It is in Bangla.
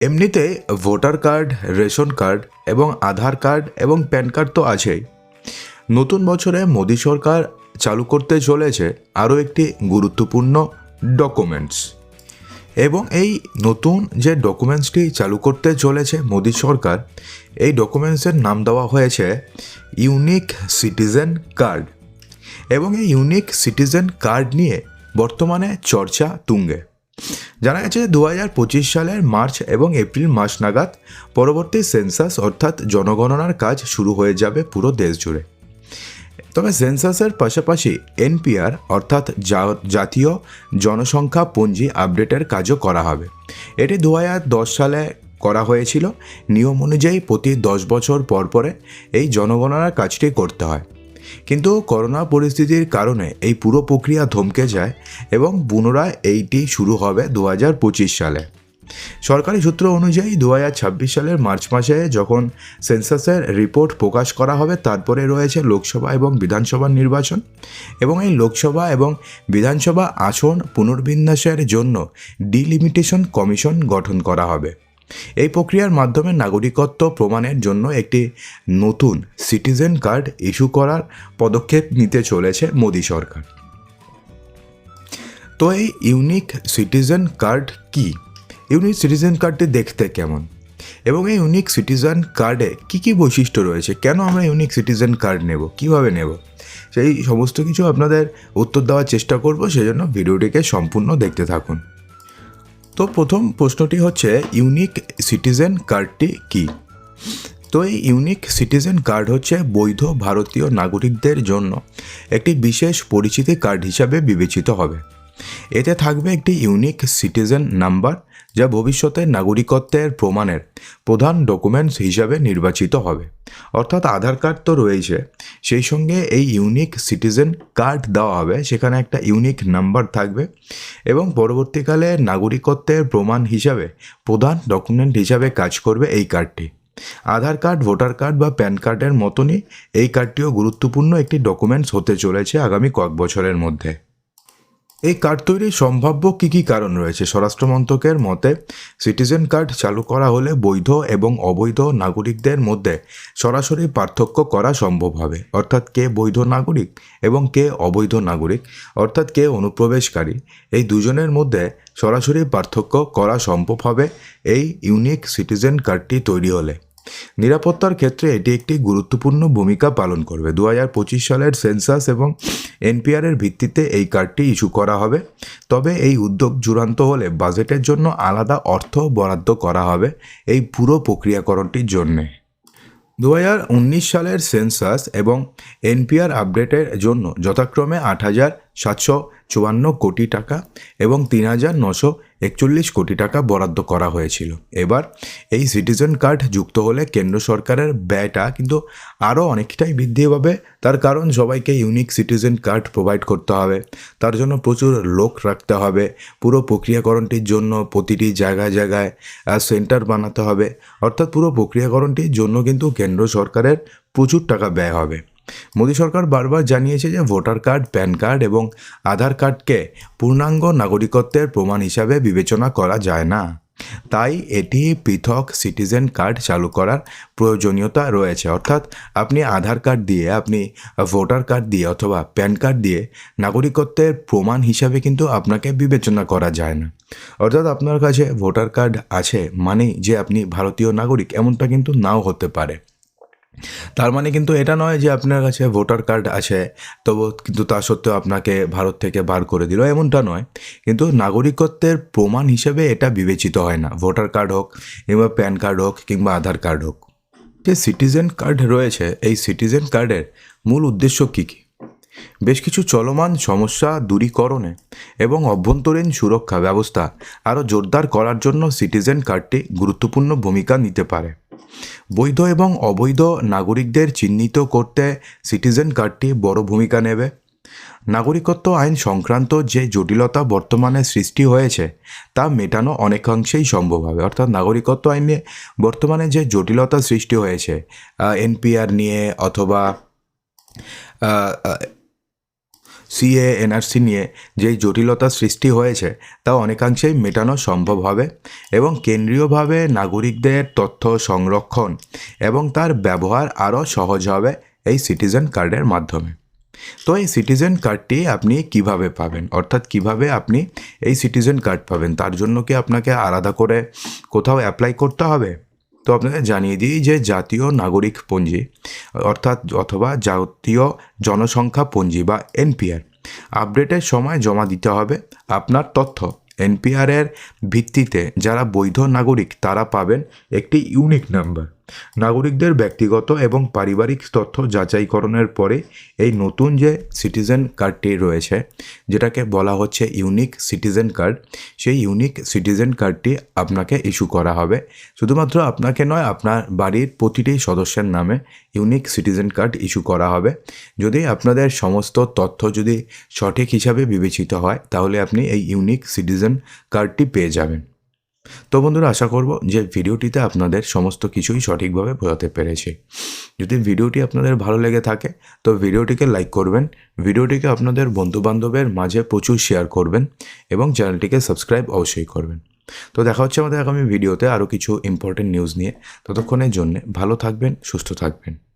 এমনিতে ভোটার কার্ড, রেশন কার্ড এবং আধার কার্ড এবং প্যান কার্ড তো আছেই। নতুন বছরে মোদী সরকার চালু করতে চলেছে আরও একটি গুরুত্বপূর্ণ ডকুমেন্টস এবং এই নতুন যে ডকুমেন্টসটি চালু করতে চলেছে মোদী সরকার, এই ডকুমেন্টসের নাম দেওয়া হয়েছে ইউনিক সিটিজেন কার্ড এবং এই ইউনিক সিটিজেন কার্ড নিয়ে বর্তমানে চর্চা তুঙ্গে। জানা গেছে দু সালের মার্চ এবং এপ্রিল মাস নাগাদ পরবর্তী সেন্সাস অর্থাৎ জনগণনার কাজ শুরু হয়ে যাবে পুরো দেশ জুড়ে। তবে সেন্সাসের পাশাপাশি এনপিআর অর্থাৎ জাতীয় জনসংখ্যা পঞ্জি আপডেটের কাজও করা হবে। এটি দু সালে করা হয়েছিল। নিয়ম অনুযায়ী প্রতি দশ বছর পর পরে এই জনগণনার কাজটি করতে হয়। কিন্তু করোনা পরিস্থিতির কারণে এই পুরো প্রক্রিয়া থমকে যায় এবং পুনরায় এইটি শুরু হবে দু হাজার পঁচিশ সালে। সরকারি সূত্র অনুযায়ী দু হাজার ছাব্বিশ সালের মার্চ মাসে যখন সেন্সাসের রিপোর্ট প্রকাশ করা হবে, তারপরে রয়েছে লোকসভা এবং বিধানসভা নির্বাচন এবং এই লোকসভা এবং বিধানসভা আসন পুনর্বিন্যাসের জন্য ডিলিমিটেশন কমিশন গঠন করা হবে। এই প্রক্রিয়ার মাধ্যমে নাগরিকত্ব প্রমাণের জন্য একটি নতুন সিটিজেন কার্ড ইস্যু করার পদক্ষেপ নিতে চলেছে মোদী সরকার। তো এই ইউনিক সিটিজেন কার্ড কি? ইউনিক সিটিজেন কার্ডটি দেখতে কেমন? এবং এই ইউনিক সিটিজেন কার্ডে কী কী বৈশিষ্ট্য রয়েছে? কেন আমরা ইউনিক সিটিজেন কার্ড নেব? কীভাবে নেব? সেই সমস্ত কিছু আপনাদের উত্তর দেওয়ার চেষ্টা করব, সেজন্য ভিডিওটিকে সম্পূর্ণ দেখতে থাকুন। তো প্রথম প্রশ্নটি হচ্ছে, ইউনিক সিটিজেন কার্ডটি কি? তো এই ইউনিক সিটিজেন কার্ড হচ্ছে বৈধ ভারতীয় নাগরিকদের জন্য একটি বিশেষ পরিচিতি কার্ড হিসাবে বিবেচিত হবে। এতে থাকবে একটি ইউনিক সিটিজেন নাম্বার যা ভবিষ্যতে নাগরিকত্বের প্রমাণের প্রধান ডকুমেন্টস হিসাবে নির্বাচিত হবে। অর্থাৎ আধার কার্ড তো রয়েছে, সেই সঙ্গে এই ইউনিক সিটিজেন কার্ড দেওয়া হবে। সেখানে একটা ইউনিক নাম্বার থাকবে এবং পরবর্তীকালে নাগরিকত্বের প্রমাণ হিসাবে প্রধান ডকুমেন্ট হিসাবে কাজ করবে এই কার্ডটি আধার কার্ড ভোটার কার্ড বা প্যান কার্ডের মতনই এই কার্ডটিও গুরুত্বপূর্ণ একটি ডকুমেন্টস হতে চলেছে আগামী কয়েক বছরের মধ্যে। এই কার্ড তৈরির সম্ভাব্য কী কী কারণ রয়েছে? স্বরাষ্ট্র মন্ত্রকের মতে সিটিজেন কার্ড চালু করা হলে বৈধ এবং অবৈধ নাগরিকদের মধ্যে সরাসরি পার্থক্য করা সম্ভব হবে। অর্থাৎ কে বৈধ নাগরিক এবং কে অবৈধ নাগরিক, অর্থাৎ কে অনুপ্রবেশকারী, এই দুজনের মধ্যে সরাসরি পার্থক্য করা সম্ভব হবে এই ইউনিক সিটিজেন কার্ডটি তৈরি হলে। নিরাপত্তার ক্ষেত্রে এটি একটি গুরুত্বপূর্ণ ভূমিকা পালন করবে। দু হাজার পঁচিশ সালের সেন্সাস এবং এনপিআরের ভিত্তিতে এই কার্ডটি ইস্যু করা হবে। তবে এই উদ্যোগ চূড়ান্ত হলে বাজেটের জন্য আলাদা অর্থ বরাদ্দ করা হবে এই পুরো প্রক্রিয়াকরণটির জন্যে। দু হাজার উনিশ সালের সেন্সাস এবং এনপিআর আপডেটের জন্য যথাক্রমে আট হাজার সাতশো চুয়ান্ন কোটি টাকা এবং তিন হাজার নশো একচল্লিশ কোটি টাকা বরাদ্দ করা হয়েছিল। এবার এই সিটিজেন কার্ড যুক্ত হলে কেন্দ্র সরকারের ব্যয়টা কিন্তু আরও অনেকটাই বৃদ্ধি পাবে। তার কারণ সবাইকে ইউনিক সিটিজেন কার্ড প্রোভাইড করতে হবে। তার জন্য প্রচুর লোক রাখতে হবে। পুরো প্রক্রিয়াকরণটির জন্য প্রতিটি জায়গায় জায়গায় সেন্টার বানাতে হবে। অর্থাৎ পুরো প্রক্রিয়াকরণটির জন্য কিন্তু কেন্দ্র সরকারের প্রচুর টাকা ব্যয় হবে। মোদী সরকার বারবার জানিয়েছে যে ভোটার কার্ড, প্যান কার্ড এবং আধার কার্ডকে পূর্ণাঙ্গ নাগরিকত্বের প্রমাণ হিসাবে বিবেচনা করা যায় না। তাই এটি পৃথক সিটিজেন কার্ড চালু করার প্রয়োজনীয়তা রয়েছে। অর্থাৎ আপনি আধার কার্ড দিয়ে, আপনি ভোটার কার্ড দিয়ে অথবা প্যান কার্ড দিয়ে নাগরিকত্বের প্রমাণ হিসাবে কিন্তু আপনাকে বিবেচনা করা যায় না। অর্থাৎ আপনার কাছে ভোটার কার্ড আছে মানেই যে আপনি ভারতীয় নাগরিক, এমনটা কিন্তু নাও হতে পারে। তার মানে কিন্তু এটা নয় যে আপনার কাছে ভোটার কার্ড আছে, তবু কিন্তু তা সত্ত্বেও আপনাকে ভারত থেকে বার করে দিল, এমনটা নয়। কিন্তু নাগরিকত্বের প্রমাণ হিসেবে এটা বিবেচিত হয় না। ভোটার কার্ড হোক কিংবা প্যান কার্ড হোক কিংবা আধার কার্ড হোক। যে সিটিজেন কার্ড রয়েছে, এই সিটিজেন কার্ডের মূল উদ্দেশ্য কী কী? বেশ কিছু চলমান সমস্যা দূরীকরণে এবং অভ্যন্তরীণ সুরক্ষা ব্যবস্থা আরও জোরদার করার জন্য সিটিজেন কার্ডটি গুরুত্বপূর্ণ ভূমিকা নিতে পারে। বৈধ এবং অবৈধ নাগরিকদের চিহ্নিত করতে সিটিজেন কার্ডটি বড় ভূমিকা নেবে। নাগরিকত্ব আইন সংক্রান্ত যে জটিলতা বর্তমানে সৃষ্টি হয়েছে, তা মেটানো অনেকাংশেই সম্ভব হবে। অর্থাৎ নাগরিকত্ব আইনে বর্তমানে যে জটিলতা সৃষ্টি হয়েছে এনপিআর নিয়ে অথবা সিএ এনআরসি নিয়ে যেই জটিলতা সৃষ্টি হয়েছে, তা অনেকাংশেই মেটানো সম্ভব হবে এবং কেন্দ্রীয়ভাবে নাগরিকদের তথ্য সংরক্ষণ এবং তার ব্যবহার আরও সহজ হবে এই সিটিজেন কার্ডের মাধ্যমে। তো এই সিটিজেন কার্ডটি আপনি কীভাবে পাবেন? অর্থাৎ কীভাবে আপনি এই সিটিজেন কার্ড পাবেন? তার জন্য কি আপনাকে আলাদা করে কোথাও অ্যাপ্লাই করতে হবে? তো আপনাদের জানিয়ে দিই যে জাতীয় নাগরিক পঞ্জি, অর্থাৎ অথবা জাতীয় জনসংখ্যা পঞ্জি বা এনপিআর, আপডেটের সময় জমা দিতে হবে আপনার তথ্য। এনপিআরের ভিত্তিতে যারা বৈধ নাগরিক তারা পাবেন একটি ইউনিক নাম্বার। নাগরিকদের ব্যক্তিগত এবং পারিবারিক তথ্য যাচাইকরণের পরে এই নতুন যে সিটিজেন কার্ডটি রয়েছে, যেটাকে বলা হচ্ছে ইউনিক সিটিজেন কার্ড, সেই ইউনিক সিটিজেন কার্ডটি আপনাকে ইস্যু করা হবে। শুধুমাত্র আপনাকে নয়, আপনার বাড়ির প্রতিটি সদস্যের নামে ইউনিক সিটিজেন কার্ড ইস্যু করা হবে। যদি আপনাদের সমস্ত তথ্য যদি সঠিক হিসাবে বিবেচিত হয়, তাহলে আপনি এই ইউনিক সিটিজেন কার্ডটি পেয়ে যাবেন। তো বন্ধুরা, আশা করব যে ভিডিওটিতে আপনাদের সমস্ত কিছুই সঠিকভাবে বোঝাতে পেরেছি। যদি ভিডিওটি আপনাদের ভালো লেগে থাকে, তো ভিডিওটিকে লাইক করবেন, ভিডিওটিকে আপনাদের বন্ধুবান্ধবের মাঝে প্রচুর শেয়ার করবেন এবং চ্যানেলটিকে সাবস্ক্রাইব অবশ্যই করবেন। তো দেখা হচ্ছে আমাদের আগামী ভিডিওতে আরও কিছু ইম্পর্টেন্ট নিউজ নিয়ে। ততক্ষণের জন্য ভালো থাকবেন, সুস্থ থাকবেন।